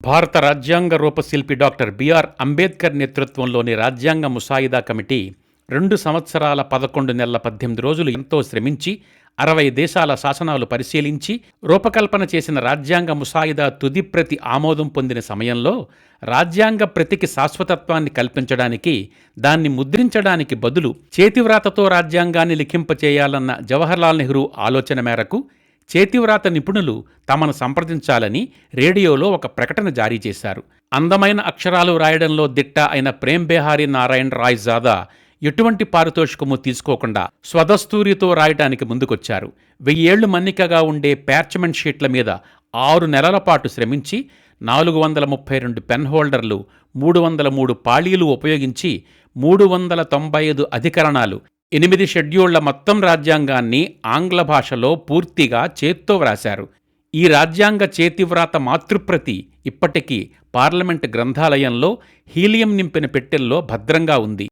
భారత రాజ్యాంగ రూపశిల్పి doctor BR Ambedkar నేతృత్వంలోని రాజ్యాంగ ముసాయిదా కమిటీ రెండు సంవత్సరాల పదకొండు నెలల పద్దెనిమిది రోజులు ఎంతో శ్రమించి అరవై దేశాల శాసనాలు పరిశీలించి రూపకల్పన చేసిన రాజ్యాంగ ముసాయిదా తుది ప్రతి ఆమోదం పొందిన సమయంలో రాజ్యాంగ ప్రతికి శాశ్వతత్వాన్ని కల్పించడానికి దాన్ని ముద్రించడానికి బదులు చేతివ్రాతతో రాజ్యాంగాన్ని లిఖింపచేయాలన్న జవహర్లాల్ నెహ్రూ ఆలోచన మేరకు చేతివ్రాత నిపుణులు తమను సంప్రదించాలని రేడియోలో ఒక ప్రకటన జారీ చేశారు. అందమైన అక్షరాలు రాయడంలో దిట్ట అయిన ప్రేమ్ బెహారీ నారాయణ్ రాయ్ జాదా ఎటువంటి పారితోషికము తీసుకోకుండా స్వదస్తూరితో రాయటానికి ముందుకొచ్చారు. వెయ్యేళ్ళు మన్నికగా ఉండే ప్యార్చ్మెంట్ షీట్ల మీద ఆరు నెలల పాటు శ్రమించి నాలుగు వందల ముప్పై రెండు పెన్ హోల్డర్లు మూడు వందల మూడు పాళీలు ఉపయోగించి మూడు వందల తొంభై ఐదు అధికరణాలు ఎనిమిది షెడ్యూళ్ళ మొత్తం రాజ్యాంగాన్ని ఆంగ్ల భాషలో పూర్తిగా చేత్తో వ్రాశారు. ఈ రాజ్యాంగ చేతివ్రాత మాతృప్రతి ఇప్పటికీ పార్లమెంట్ గ్రంథాలయంలో హీలియం నింపిన పెట్టెల్లో భద్రంగా ఉంది.